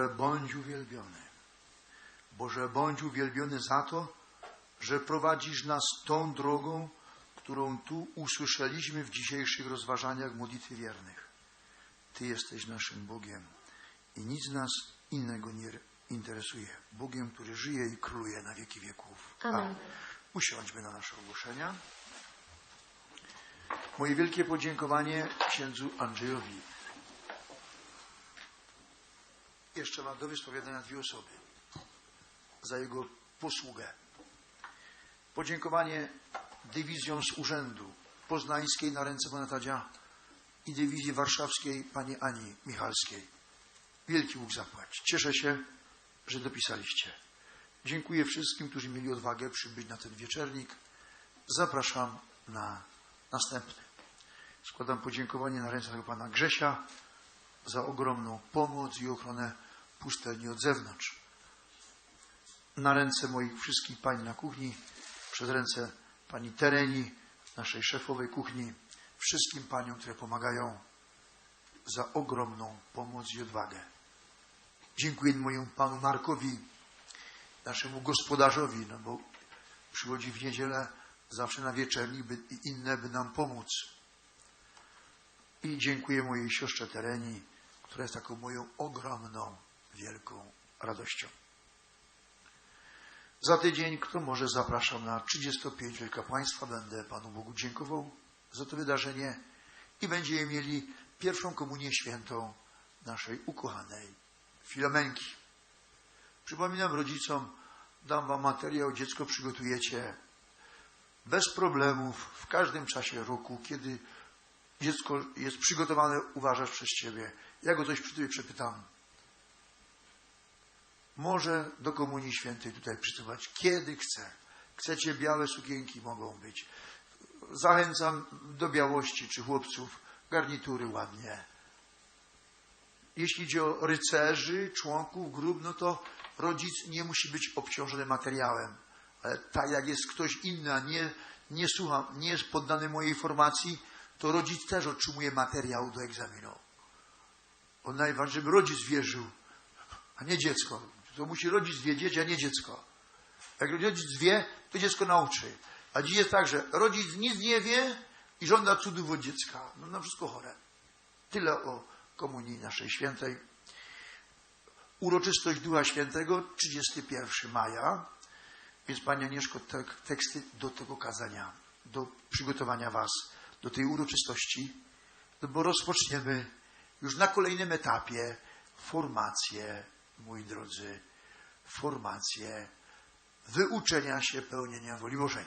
bądź uwielbiony. Boże, bądź uwielbiony. Boże, bądź uwielbiony za to, że prowadzisz nas tą drogą, którą tu usłyszeliśmy w dzisiejszych rozważaniach modlitwy wiernych. Ty jesteś naszym Bogiem i nic nas innego nie interesuje. Bogiem, który żyje i króluje na wieki wieków. Amen. Usiądźmy na nasze ogłoszenia. Moje wielkie podziękowanie księdzu Andrzejowi. Jeszcze mam do wyspowiadania dwie osoby za jego posługę. Podziękowanie dywizjom z urzędu poznańskiej na ręce pana Tadzia i dywizji warszawskiej pani Ani Michalskiej. Wielki Bóg zapłać. Cieszę się, że dopisaliście. Dziękuję wszystkim, którzy mieli odwagę przybyć na ten wieczernik. Zapraszam na następny. Składam podziękowanie na ręce tego pana Grzesia za ogromną pomoc i ochronę pustelni od zewnątrz. Na ręce moich wszystkich pań na kuchni, przez ręce pani Tereni, naszej szefowej kuchni, wszystkim paniom, które pomagają za ogromną pomoc i odwagę. Dziękuję mojemu panu Markowi, naszemu gospodarzowi, no bo przychodzi w niedzielę zawsze na wieczernik by, inne, by nam pomóc. I dziękuję mojej siostrze Tereni, która jest taką moją ogromną, wielką radością. Za tydzień, kto może, zapraszam na 35 Wielkopłaństwa. Będę Panu Bogu dziękował za to wydarzenie i będziemy mieli pierwszą komunię świętą naszej ukochanej Filomenki. Przypominam rodzicom, dam Wam materiał, dziecko przygotujecie bez problemów w każdym czasie roku, kiedy dziecko jest przygotowane, uważasz przez Ciebie. Ja go coś przy Tobie przepytam. Może do Komunii Świętej tutaj przysyłać, kiedy chce. Chcecie białe sukienki, mogą być. Zachęcam do białości, czy chłopców, garnitury ładnie. Jeśli idzie o rycerzy, członków grup, no to rodzic nie musi być obciążony materiałem. Ale tak jak jest ktoś inny, a nie, nie słucha, nie jest poddany mojej formacji, to rodzic też otrzymuje materiał do egzaminu. On najważniejsze, żeby rodzic wierzył, a nie dziecko. To musi rodzic wiedzieć, a nie dziecko. Jak rodzic wie, to dziecko nauczy. A dziś jest tak, że rodzic nic nie wie i żąda cudów od dziecka. No na wszystko chore. Tyle o komunii naszej świętej. Uroczystość Ducha Świętego 31 maja. Więc Pani Anieszko, te, teksty do tego kazania, do przygotowania Was do tej uroczystości, no bo rozpoczniemy już na kolejnym etapie formację, moi drodzy, formację wyuczenia się pełnienia woli Bożej.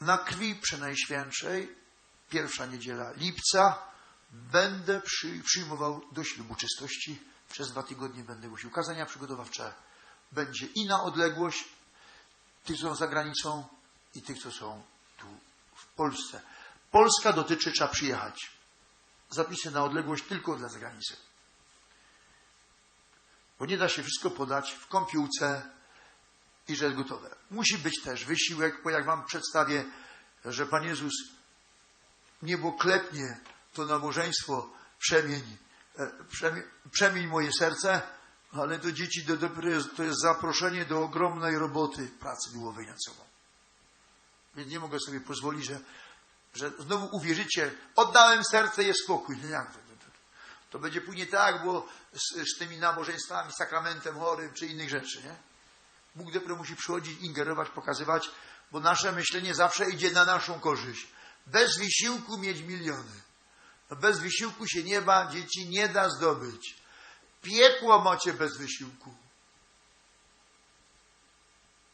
Na krwi przenajświętszej, pierwsza niedziela lipca, będę przy, przyjmował do ślubu czystości. Przez dwa tygodnie będę głosił kazania przygotowawcze. Będzie i na odległość tych, co są za granicą i tych, co są tu w Polsce. Polska dotyczy, trzeba przyjechać. Zapisy na odległość tylko dla zagranicy. Bo nie da się wszystko podać w kąpiółce i że jest gotowe. Musi być też wysiłek, bo jak Wam przedstawię, że Pan Jezus niebo klepnie to nabożeństwo przemień, przemień, przemień moje serce, ale to dzieci to, to jest zaproszenie do ogromnej roboty pracy duchowej nad sobą. Więc nie mogę sobie pozwolić, że, że znowu uwierzycie, oddałem serce, jest spokój. Nie, jak to, to, będzie później tak, bo z, z tymi nabożeństwami, sakramentem chorym, czy innych rzeczy, nie? Bóg dopiero musi przychodzić, ingerować, pokazywać, bo nasze myślenie zawsze idzie na naszą korzyść. Bez wysiłku mieć miliony. Bez wysiłku się nieba dzieci nie da zdobyć. Piekło macie bez wysiłku.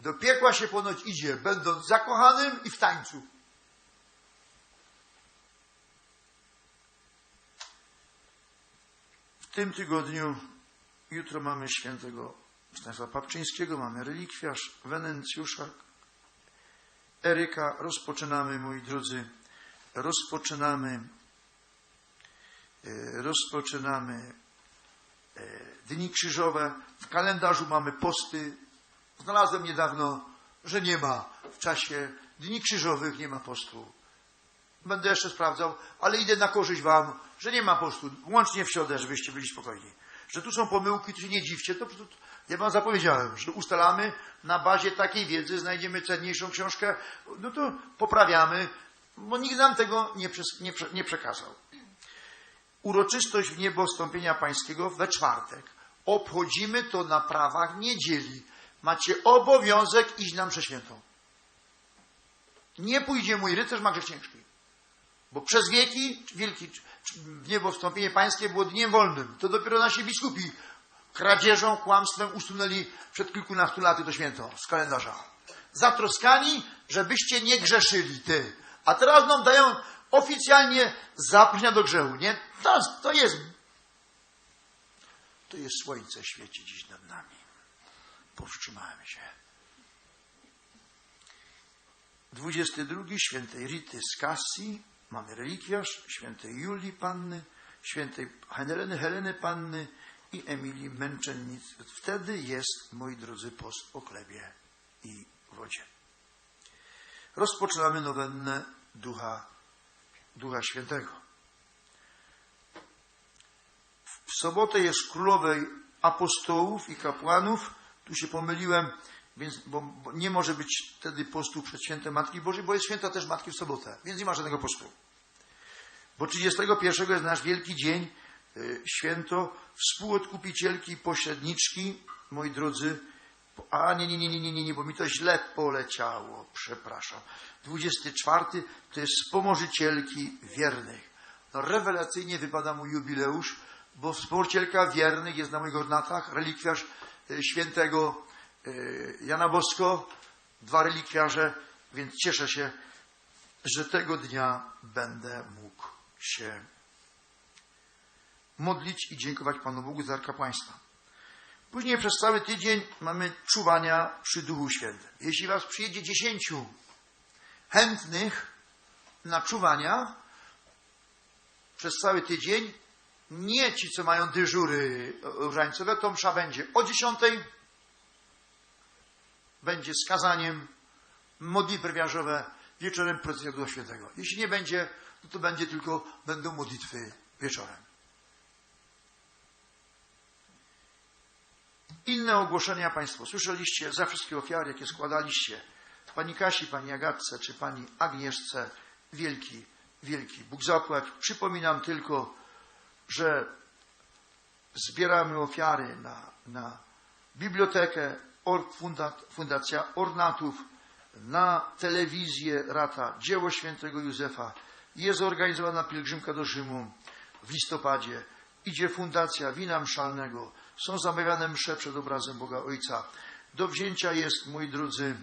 Do piekła się ponoć idzie, będąc zakochanym i w tańcu. W tym tygodniu, jutro mamy świętego Stanisława Papczyńskiego, mamy relikwiarz, Wenencjusza, Eryka. Rozpoczynamy, moi drodzy, rozpoczynamy, rozpoczynamy Dni Krzyżowe. W kalendarzu mamy posty. Znalazłem niedawno, że nie ma w czasie Dni Krzyżowych, nie ma postu. Będę jeszcze sprawdzał, ale idę na korzyść wam, że nie ma postu, łącznie w środę, żebyście byli spokojni. Że tu są pomyłki, to się nie dziwcie, to, to ja wam zapowiedziałem, że ustalamy na bazie takiej wiedzy, znajdziemy cenniejszą książkę, no to poprawiamy, bo nikt nam tego nie, przes- nie, nie przekazał. Uroczystość w niebo wstąpienia pańskiego we czwartek. Obchodzimy to na prawach niedzieli. Macie obowiązek iść na mszę świętą. Nie pójdzie mój rycerz ma grzech ciężki. Bo przez wieki wielki w niebo wstąpienie pańskie było dniem wolnym. To dopiero nasi biskupi kradzieżą, kłamstwem usunęli przed kilkunastu laty to święto z kalendarza. Zatroskani, żebyście nie grzeszyli, ty. A teraz nam dają oficjalnie zaproszenia do grzechu, nie? To, to jest to jest słońce świeci dziś nad nami. Powstrzymałem się. 22 świętej Rity z Cassi, mamy relikwiarz, świętej Julii Panny, świętej Heleny, Heleny Panny i Emilii Męczennic. Wtedy jest, moi drodzy, post o chlebie i wodzie. Rozpoczynamy nowennę Ducha, Ducha Świętego. W sobotę jest królowej apostołów i kapłanów. Tu się pomyliłem, więc, bo, bo nie może być wtedy postu przed świętem Matki Bożej, bo jest święta też Matki w sobotę, więc nie ma żadnego postu. Bo 31 jest nasz wielki dzień, y, święto współodkupicielki, pośredniczki, moi drodzy. A nie, nie, nie, nie, nie, nie, bo mi to źle poleciało, przepraszam. 24 to jest wspomożycielki wiernych. No, rewelacyjnie wypada mój jubileusz, bo wspomoricielka wiernych jest na moich ornatach, relikwiarz y, świętego Jana Bosko, dwa relikwiarze, więc cieszę się, że tego dnia będę mógł się modlić i dziękować Panu Bogu za kapłaństwa. Później przez cały tydzień mamy czuwania przy Duchu Świętym. Jeśli Was przyjedzie dziesięciu chętnych na czuwania przez cały tydzień, nie ci, co mają dyżury różańcowe, to msza będzie o dziesiątej, będzie z kazaniem, modlitwy wiarzowe, wieczorem Ducha Świętego. Jeśli nie będzie, no to będzie tylko, będą modlitwy wieczorem. Inne ogłoszenia Państwo słyszeliście za wszystkie ofiary, jakie składaliście. Pani Kasi, Pani Agatce czy Pani Agnieszce, wielki, wielki Bóg zapłać. Przypominam tylko, że zbieramy ofiary na, na bibliotekę, Fundacja Ornatów, na telewizję Rata Dzieło Świętego Józefa. Jest zorganizowana pielgrzymka do Rzymu w listopadzie. Idzie Fundacja Wina Mszalnego. Są zamawiane msze przed obrazem Boga Ojca. Do wzięcia jest, moi drodzy,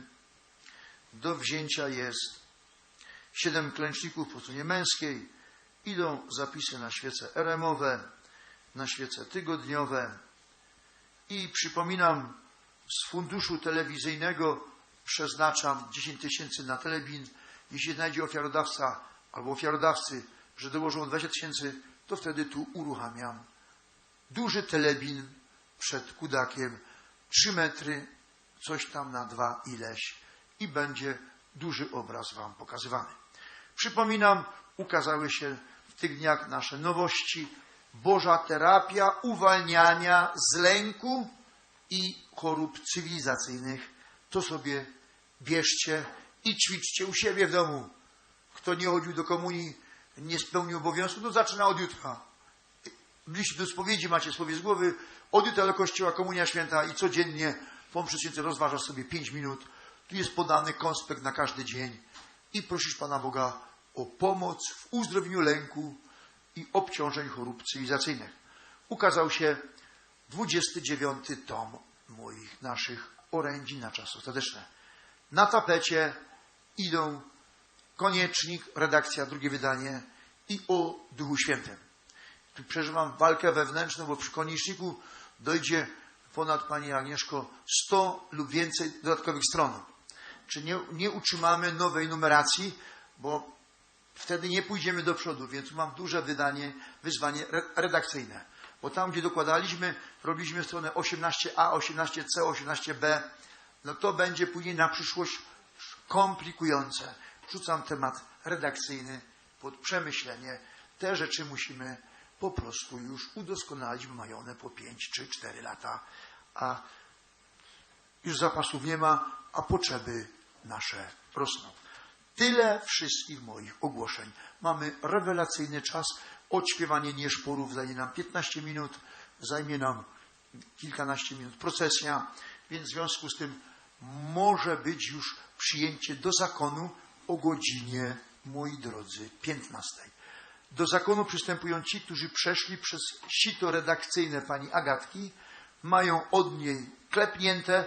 do wzięcia jest siedem klęczników po stronie męskiej. Idą zapisy na świece eremowe, na świece tygodniowe. I przypominam, z funduszu telewizyjnego przeznaczam 10 tysięcy na telebin. Jeśli znajdzie ofiarodawca albo ofiarodawcy, że dołożą 20 tysięcy, to wtedy tu uruchamiam duży telebin przed kudakiem, 3 metry, coś tam na dwa ileś i będzie duży obraz Wam pokazywany. Przypominam, ukazały się w tych dniach nasze nowości. Boża terapia uwalniania z lęku i chorób cywilizacyjnych. To sobie bierzcie i ćwiczcie u siebie w domu. Kto nie chodził do komunii, nie spełnił obowiązku, to zaczyna od jutra. W do spowiedzi macie spowiedź z głowy, od jutra do kościoła, komunia święta i codziennie po mszy rozważasz sobie pięć minut. Tu jest podany konspekt na każdy dzień i prosisz Pana Boga o pomoc w uzdrowieniu lęku i obciążeń chorób cywilizacyjnych. Ukazał się 29 tom moich, naszych orędzi na czas ostateczne. Na tapecie idą Koniecznik, redakcja, drugie wydanie i o Duchu Świętym. Tu przeżywam walkę wewnętrzną, bo przy Konieczniku dojdzie ponad, Pani Agnieszko, 100 lub więcej dodatkowych stron. Czy nie, nie utrzymamy nowej numeracji, bo wtedy nie pójdziemy do przodu, więc mam duże wydanie, wyzwanie redakcyjne. Bo tam, gdzie dokładaliśmy, robiliśmy stronę 18a, 18c, 18b, no to będzie później na przyszłość komplikujące. Rzucam temat redakcyjny pod przemyślenie. Te rzeczy musimy po prostu już udoskonalić, mają one po 5 czy 4 lata, a już zapasów nie ma, a potrzeby nasze rosną. Tyle wszystkich moich ogłoszeń. Mamy rewelacyjny czas. Odśpiewanie nieszporów zajmie nam 15 minut, zajmie nam kilkanaście minut procesja, więc w związku z tym może być już przyjęcie do zakonu o godzinie, moi drodzy, 15. Do zakonu przystępują ci, którzy przeszli przez sito redakcyjne pani Agatki, mają od niej klepnięte,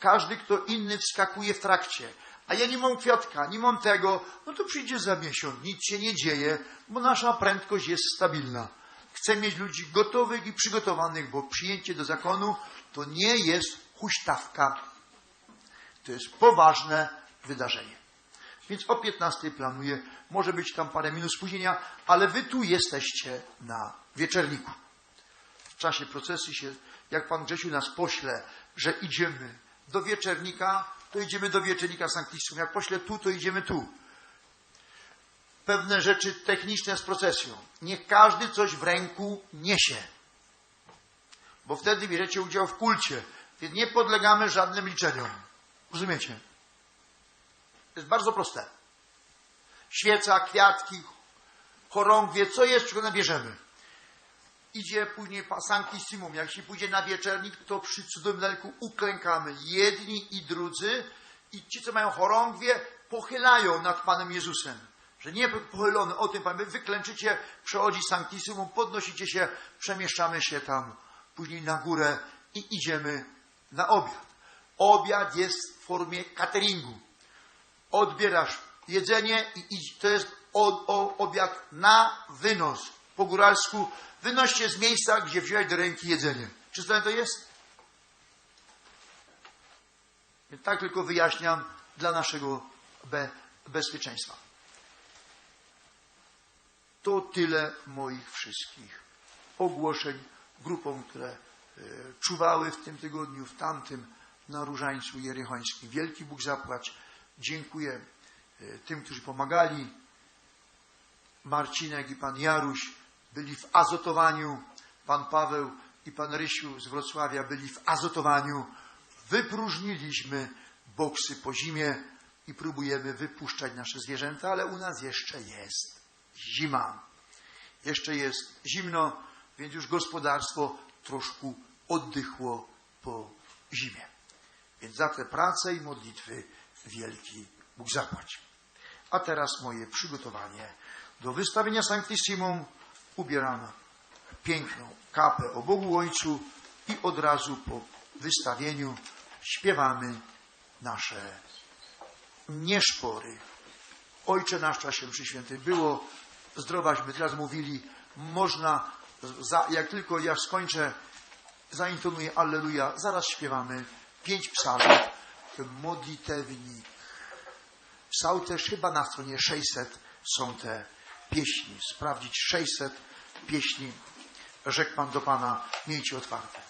każdy, kto inny wskakuje w trakcie. A ja nie mam kwiatka, nie mam tego, no to przyjdzie za miesiąc, nic się nie dzieje, bo nasza prędkość jest stabilna. Chcę mieć ludzi gotowych i przygotowanych, bo przyjęcie do zakonu to nie jest huśtawka. To jest poważne wydarzenie. Więc o 15 planuję, może być tam parę minut spóźnienia, ale wy tu jesteście na wieczerniku. W czasie procesji się, jak Pan Grzesiu nas pośle, że idziemy do wieczernika, to idziemy do wieczernika Sanctisum. Jak pośle tu, to idziemy tu. Pewne rzeczy techniczne z procesją. Niech każdy coś w ręku niesie. Bo wtedy bierzecie udział w kulcie. Więc nie podlegamy żadnym liczeniom. Rozumiecie? To jest bardzo proste. Świeca, kwiatki, chorągwie, co jest, czego nabierzemy. Idzie później Sanctissimum. Jak się pójdzie na wieczernik, to przy cudownym daleko uklękamy. Jedni i drudzy. I ci, co mają chorągwie, pochylają nad Panem Jezusem. Że nie pochylony o tym Pan, wy wyklęczycie, przechodzi Sanctissimum, podnosicie się, przemieszczamy się tam później na górę i idziemy na obiad. Obiad jest w formie cateringu. Odbierasz jedzenie i. To jest o, o, obiad na wynos. Po góralsku wynoście z miejsca, gdzie wziąłeś do ręki jedzenie. Czy to jest? Tak tylko wyjaśniam dla naszego be, bezpieczeństwa. To tyle moich wszystkich ogłoszeń grupom, które e, czuwały w tym tygodniu, w tamtym na Różańcu Jerychońskim. Wielki Bóg zapłać. Dziękuję e, tym, którzy pomagali. Marcinek i pan Jaruś byli w azotowaniu. Pan Paweł i pan Rysiu z Wrocławia byli w azotowaniu. Wypróżniliśmy boksy po zimie i próbujemy wypuszczać nasze zwierzęta, ale u nas jeszcze jest zima. Jeszcze jest zimno, więc już gospodarstwo troszkę oddychło po zimie. Więc za te prace i modlitwy wielki Bóg zapłać. A teraz moje przygotowanie do wystawienia Sanctissimum ubieram piękną kapę o Bogu Ojcu i od razu po wystawieniu śpiewamy nasze nieszpory. Ojcze nasz czasie mszy świętej było, zdrowaśmy teraz mówili, można, za, jak tylko ja skończę, zaintonuję Alleluja, zaraz śpiewamy pięć psalmów, modlitewnik. Psalm też chyba na stronie 600 są te pieśni. Sprawdzić 600 pieśni. Rzekł Pan do Pana, miejcie otwarte.